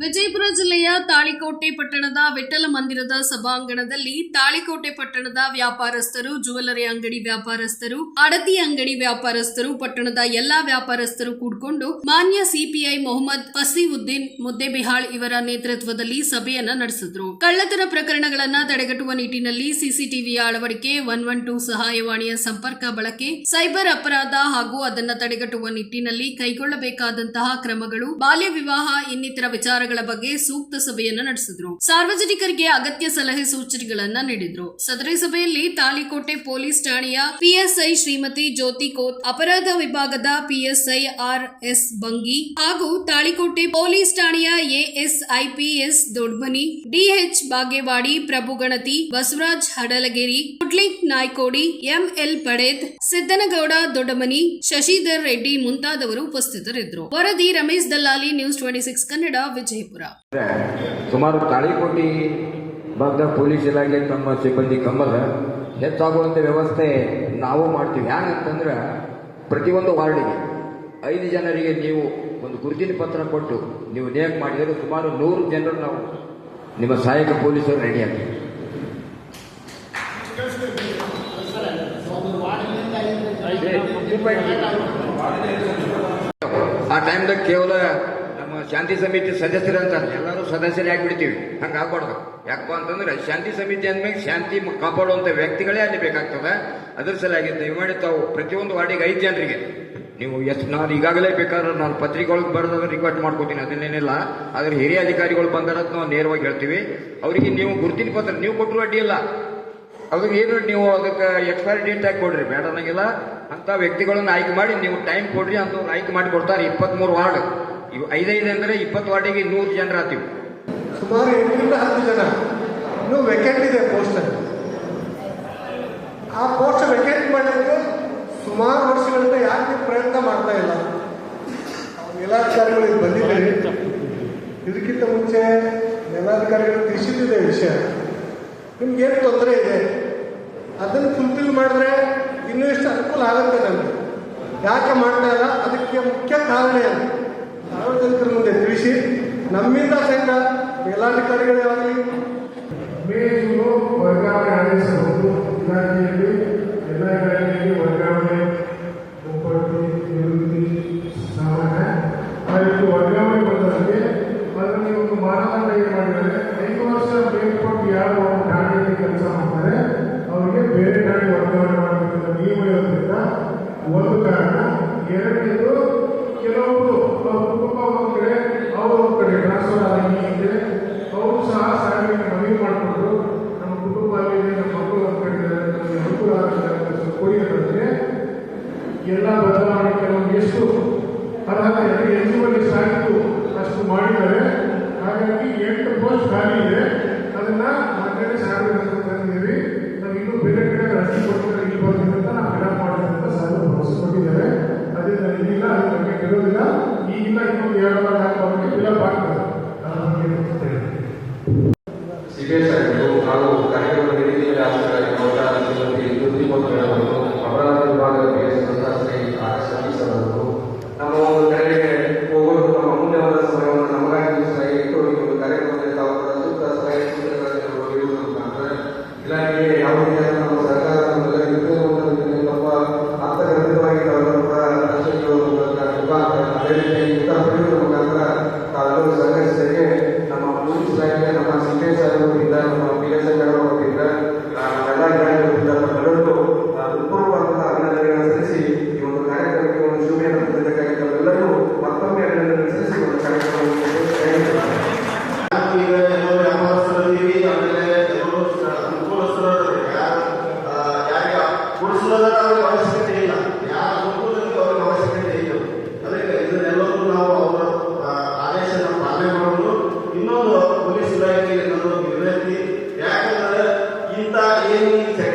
ವಿಜಯಪುರ ಜಿಲ್ಲೆಯ ತಾಳಿಕೋಟೆ ಪಟ್ಟಣದ ವಿಠಲ ಮಂದಿರದ ಸಭಾಂಗಣದಲ್ಲಿ ತಾಳಿಕೋಟೆ ಪಟ್ಟಣದ ವ್ಯಾಪಾರಸ್ಥರು, ಜುವೆಲರಿ ಅಂಗಡಿ ವ್ಯಾಪಾರಸ್ಥರು, ಅಡತಿ ಅಂಗಡಿ ವ್ಯಾಪಾರಸ್ಥರು, ಪಟ್ಟಣದ ಎಲ್ಲಾ ವ್ಯಾಪಾರಸ್ಥರು ಕೂಡಿಕೊಂಡು ಮಾನ್ಯ ಸಿಪಿಐ ಮೊಹಮ್ಮದ್ ಫಸೀವುದ್ದೀನ್ ಮುದ್ದೆಬಿಹಾಳ್ ಇವರ ನೇತೃತ್ವದಲ್ಲಿ ಸಭೆಯನ್ನ ನಡೆಸಿದ್ರು. ಕಳ್ಳತನ ಪ್ರಕರಣಗಳನ್ನ ತಡೆಗಟ್ಟುವ ನಿಟ್ಟಿನಲ್ಲಿ ಸಿಸಿಟಿವಿಯ ಅಳವಡಿಕೆ, ಒನ್ ಒನ್ ಟೂ ಸಹಾಯವಾಣಿಯ ಸಂಪರ್ಕ ಬಳಕೆ, ಸೈಬರ್ ಅಪರಾಧ ಹಾಗೂ ಅದನ್ನ ತಡೆಗಟ್ಟುವ ನಿಟ್ಟಿನಲ್ಲಿ ಕೈಗೊಳ್ಳಬೇಕಾದಂತಹ ಕ್ರಮಗಳು, ಬಾಲ್ಯ ವಿವಾಹ ಇನ್ನಿತರ ವಿಚಾರಗಳ ಬಗ್ಗೆ ಸೂಕ್ತ ಸಭೆಯನ್ನ ನಡೆಸಿದ್ರು. ಸಾರ್ವಜನಿಕರಿಗೆ ಅಗತ್ಯ ಸಲಹೆ ಸೂಚನೆಗಳನ್ನ ನೀಡಿದ್ರು. ಸದರಿ ಸಭೆಯಲ್ಲಿ ತಾಳಿಕೋಟೆ ಪೊಲೀಸ್ ಠಾಣೆಯ ಪಿಎಸ್ಐ ಶ್ರೀಮತಿ ಜ್ಯೋತಿ ಕೋತ್, ಅಪರಾಧ ವಿಭಾಗದ ಪಿಎಸ್ಐ ಆರ್ ಎಸ್ ಬಂಗಿ ಹಾಗೂ ತಾಳಿಕೋಟೆ ಪೊಲೀಸ್ ಠಾಣೆಯ ASI PS Dodmani, DH Bagewadi Prabhuganati Basavaraj Hadalageri, Kudling Naikodi, ML Padeth Siddanagouda Doddamani, Shashidhar Reddy ಮುಂತಾದವರು ಉಪಸ್ಥಿತರಿದ್ದರು ವರದಿ Ramesh Dallali news twenty six Kannada Vijayapura ಸುಮಾರು ತಾಳಿಕೋಟಿ ಭಾಗದ ಪೊಲೀಸ್ ಇಲಾಖೆ ನಮ್ಮ ಸಿಬ್ಬಂದಿ ಕಂಬದ ಹೆಚ್ಚಾಗುವಂಥ ವ್ಯವಸ್ಥೆ ನಾವು ಮಾಡ್ತೀವಿ ಹ್ಯಾಂಗಂತಂದ್ರೆ ಪ್ರತಿಯೊಂದು ವಾರ್ಡಿಗೆ ಐದು ಜನರಿಗೆ ನೀವು ಒಂದು ಗುರುತಿನ ಪತ್ರ ಕೊಟ್ಟು ನೀವು ನೇಮ್ ಮಾಡಿದರೆ ಸುಮಾರು ನೂರು ಜನರು ನಾವು ನಿಮ್ಮ ಸಹಾಯಕ ಪೊಲೀಸರು ರೆಡಿ ಆಗ್ತೀವಿ ಆ ಟೈಮ್ದಾಗ ಕೇವಲ ಶಾಂತಿ ಸಮಿತಿ ಸದಸ್ಯರು ಅಂತಾರೆ. ಎಲ್ಲರೂ ಸದಸ್ಯರೇ ಆಗಿಬಿಡ್ತೀವಿ. ಹಂಗೆ ಆಗ್ಬಾರ್ದು. ಯಾಕಪ್ಪ ಅಂತಂದ್ರೆ ಶಾಂತಿ ಸಮಿತಿ ಅಂದ್ಮೇಲೆ ಶಾಂತಿ ಕಾಪಾಡುವಂಥ ವ್ಯಕ್ತಿಗಳೇ ಅಲ್ಲಿ ಬೇಕಾಗ್ತದೆ. ಅದ್ರ ಸಲುವಾಗಿ ದಯಮಾಡಿ ತಾವು ಪ್ರತಿಯೊಂದು ವಾರ್ಡಿಗೆ ಐದು ಜನರಿಗೆ. ನೀವು ಎಷ್ಟು ನಾನು ಈಗಾಗಲೇ ಬೇಕಾದ್ರೆ ನಾನು ಪತ್ರಿಕೆಗಳಿಗೆ ಬರೆದ್ರೆ ರಿಕ್ವೆಸ್ಟ್ ಮಾಡ್ಕೋತೀನಿ. ಅದನ್ನೇನಿಲ್ಲ. ಆದರೆ ಹಿರಿಯ ಅಧಿಕಾರಿಗಳು ಬಂದಾರ ನಾವು ನೇರವಾಗಿ ಹೇಳ್ತೀವಿ. ಅವರಿಗೆ ನೀವು ಗುರುತಿನ ಪತ್ರ ನೀವು ಕೊಟ್ಟರು ಅಡ್ಡಿ ಇಲ್ಲ. ಅದಕ್ಕೆ ಏನು ನೀವು ಅದಕ್ಕೆ ಎಕ್ಸ್ಪೈರಿ ಡೇಟ್ ಆಗಿ ಕೊಡ್ರಿ. ಬೇಡ ಅನ್ನಂಗಿಲ್ಲ. ಅಂತ ವ್ಯಕ್ತಿಗಳನ್ನ ಆಯ್ಕೆ ಮಾಡಿ ನೀವು ಟೈಮ್ ಕೊಡ್ರಿ ಅಂತ ಆಯ್ಕೆ ಮಾಡಿ ಕೊಡ್ತಾರೆ. ಇಪ್ಪತ್ಮೂರು ವಾರ್ಡ್. ಇವು ಐದೈದು ಅಂದ್ರೆ ಇಪ್ಪತ್ತು ವಾರ್ಡಿಗೆ ನೂರು ಜನರ ಆತೀವಿ. ಸುಮಾರು ಎಂಟರಿಂದ ಹತ್ತು ಜನ. ಇನ್ನೂ ವೆಕೆಂಟ್ ಇದೆ ಪೋಸ್ಟ್ ಆ ಪೋಸ್ಟ್ ವೆಕೆಂಟ್ ಮಾಡಿದ್ರೆ ಸುಮಾರು ವರ್ಷಗಳಿಂದ ಯಾಕೆ ಪ್ರಯತ್ನ ಮಾಡ್ತಾ ಇಲ್ಲ. ಮೇಲಾಧಿಕಾರಿಗಳು ಇಲ್ಲಿ ಬಂದಿದ್ದೀರಿ. ಇದಕ್ಕಿಂತ ಮುಂಚೆ ಮೇಲಾಧಿಕಾರಿಗಳು ತಿಳಿಸಿದ್ದಿದೆ ವಿಷಯ. ನಿಮ್ಗೇನು ತೊಂದರೆ ಇದೆ? ಅದನ್ನು ಫುಲ್ಫಿಲ್ ಮಾಡಿದ್ರೆ ಇನ್ನೂ ಎಷ್ಟು ಅನುಕೂಲ ಆಗುತ್ತೆ ನಮಗೆ? ಯಾಕೆ ಮಾಡ್ತಾ ಇಲ್ಲ? ಅದಕ್ಕೆ ಮುಖ್ಯ ಕಾರಣ ಏನು? ಸಾರ್ವಜನಿಕರ ಮುಂದೆ ತಿಳಿಸಿ ನಮ್ಮಿಂದ ಸಹಿತ ಮೇಲಾಧಿಕಾರಿಗಳೇ ಆಗಲಿ ಮೇಲು ವರ್ಗಾವಣೆ ಆದೇಶವನ್ನು ಇಲಾಖೆಯಲ್ಲಿ ಎಲ್ಲ ಇಲಾಖೆಯಲ್ಲಿ ವರ್ಗಾವಣೆ ಎಲಿಜಿಬಲ್ ಎಷ್ಟು ಅಷ್ಟು ಮಾಡಿದ್ದಾರೆ. ಹಾಗಾಗಿ ಎಂಟು ಪೋಸ್ಟ್ ಖಾಲಿ ಇದೆ. ಅದನ್ನ ಮೊನ್ನೆ ಸಾವಿರ ತಂದಿದ್ದೀವಿ. ನಾವು ಇನ್ನೂ ಬೇರೆ ಕಡೆ ಅರ್ಜಿ ಕೊಡ್ತಾರೆ ಇಲ್ಲಿ ಅಂತ ನಾವು ಫಿಲಪ್ ಮಾಡಿದ್ರೆ ಅಂತ ಭರವಸೆ ಕೊಟ್ಟಿದ್ದಾರೆ ಅದರಿಂದ ಇದಿಲ್ಲ ಅದ್ರ ಬಗ್ಗೆ ಇರೋದಿಲ್ಲ ಈಗಿಲ್ಲ ಇನ್ನೊಂದು ಎರಡು ವಾರ ಹಾಕೋರಿಗೆ ಫಿಲಪ್ ಆಗ್ತದೆ. ಅದ್ರ ಬಗ್ಗೆ ಹೇಳ್ತೇನೆ ಸಿಬಿಎಸ್ ಆಗಿದ್ದು ಹಾಗೂ ಕಾರ್ಯಕ್ರಮದ ವೇದಿಕೆಯಲ್ಲಿ ಹಾಜರಾಗಿರುವ ಶ್ರೀಮತಿ ಜ್ಯೋತಿ in the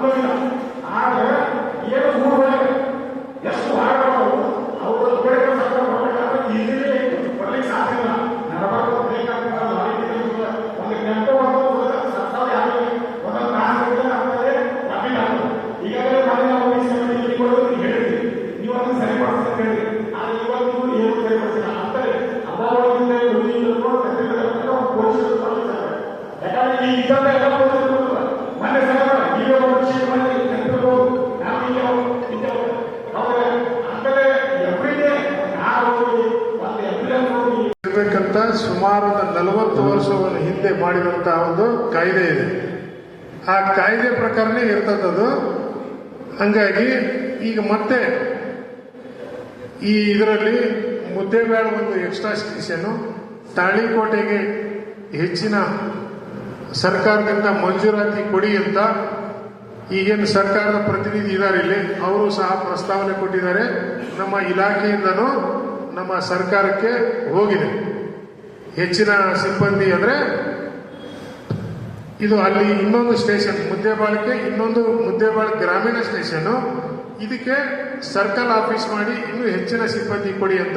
Hallelujah. ಸುಮಾರು ಒಂದು ನಲವತ್ತು ವರ್ಷವನ್ನು ಹಿಂದೆ ಮಾಡಿದಂತಹ ಒಂದು ಕಾಯ್ದೆ ಇದೆ. ಆ ಕಾಯ್ದೆ ಪ್ರಕಾರನೇ ಇರ್ತದದು ಹಂಗಾಗಿ ಈಗ ಮತ್ತೆ ಈ ಇದರಲ್ಲಿ ಮುದ್ದೇಬೇಳ ಒಂದು ಎಕ್ಸ್ಟ್ರಾ ಸ್ಟೇಷನ್ ತಾಳಿಕೋಟೆಗೆ ಹೆಚ್ಚಿನ ಸರ್ಕಾರದಿಂದ ಮಂಜೂರಾತಿ ಕೊಡಿ ಅಂತ ಈಗೇನು ಸರ್ಕಾರದ ಪ್ರತಿನಿಧಿ ಇದ್ದಾರೆ ಇಲ್ಲಿ. ಅವರು ಸಹ ಪ್ರಸ್ತಾವನೆ ಕೊಟ್ಟಿದ್ದಾರೆ. ನಮ್ಮ ಇಲಾಖೆಯಿಂದನೂ ನಮ್ಮ ಸರ್ಕಾರಕ್ಕೆ ಹೋಗಿದೆ. ಹೆಚ್ಚಿನ ಸಿಬ್ಬಂದಿ ಅಂದ್ರೆ ಇದು ಅಲ್ಲಿ ಇನ್ನೊಂದು ಸ್ಟೇಷನ್ ಮುದ್ದೇಬಾಳಕ್ಕೆ ಇನ್ನೊಂದು ಮುದ್ದೇಬಾಳ ಗ್ರಾಮೀಣ ಸ್ಟೇಷನ್ ಇದಕ್ಕೆ ಸರ್ಕಲ್ ಆಫೀಸ್ ಮಾಡಿ ಇನ್ನೂ ಹೆಚ್ಚಿನ ಸಿಬ್ಬಂದಿ ಕೊಡಿ ಅಂತ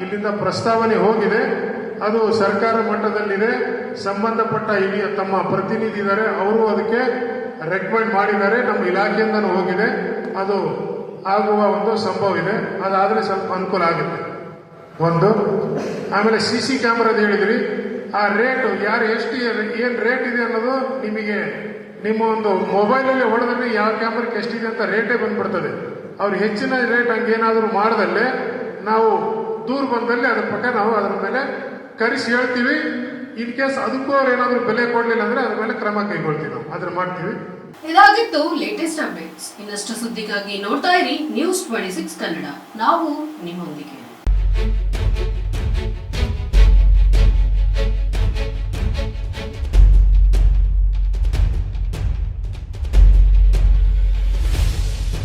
ಇಲ್ಲಿಂದ ಪ್ರಸ್ತಾವನೆ ಹೋಗಿದೆ. ಅದು ಸರ್ಕಾರ ಮಟ್ಟದಲ್ಲಿದೆ. ಸಂಬಂಧಪಟ್ಟ ಇಲ್ಲಿ ತಮ್ಮ ಪ್ರತಿನಿಧಿ ಇದ್ದಾರೆ. ಅವರು ಅದಕ್ಕೆ ರೆಕಮೆಂಡ್ ಮಾಡಿದ್ದಾರೆ. ನಮ್ಮ ಇಲಾಖೆಯಿಂದನೂ ಹೋಗಿದೆ. ಅದು ಆಗುವ ಒಂದು ಸಂಭವ ಇದೆ. ಅದಾದರೆ ಸ್ವಲ್ಪ ಅನುಕೂಲ ಆಗುತ್ತೆ. ಒಂದು. ಆಮೇಲೆ ಸಿ ಸಿ ಕ್ಯಾಮ್ರಾದ ಹೇಳಿದ್ರಿ. ಆ ರೇಟ್ ಯಾರು ಎಷ್ಟು ಏನು ರೇಟ್ ಇದೆ ಅನ್ನೋದು ನಿಮಗೆ ನಿಮ್ಮ ಒಂದು ಮೊಬೈಲಲ್ಲಿ ಹೊಡೆದ್ರೆ ಯಾವ ಕ್ಯಾಮ್ರಾಕ್ಕೆ ಎಷ್ಟಿದೆ ಅಂತ ರೇಟೇ ಬಂದ್ಬಿಡ್ತದೆ. ಅವ್ರು ಹೆಚ್ಚಿನ ರೇಟ್ ಹಂಗೇನಾದ್ರೂ ಮಾಡದಲ್ಲೇ ನಾವು ದೂರ ಬಂದಲ್ಲಿ ಅದ್ರ ಪಕ್ಕ ನಾವು ಅದ್ರ ಮೇಲೆ ಕರೆಸಿ ಹೇಳ್ತೀವಿ. ಇನ್ ಕೇಸ್ ಅದಕ್ಕೂ ಅವ್ರು ಏನಾದರೂ ಬೆಲೆ ಕೊಡಲಿಲ್ಲ ಅಂದ್ರೆ ಅದ್ರ ಮೇಲೆ ಕ್ರಮ ಕೈಗೊಳ್ತೀವಿ ನಾವು. ಅದ್ರ ಮಾಡ್ತೀವಿ. ಇದಾಗಿತ್ತು ಲೇಟೆಸ್ಟ್ ಅಪ್ಡೇಟ್ಸ್ ಇನ್ನಷ್ಟು ಸುದ್ದಿಗಾಗಿ ನೋಡ್ತಾ ಇರಿ ನ್ಯೂಸ್ ಟ್ವೆಂಟಿ ಸಿಕ್ಸ್ ಕನ್ನಡ. ನಾವು ನಿಮ್ಮೊಂದಿಗೆ.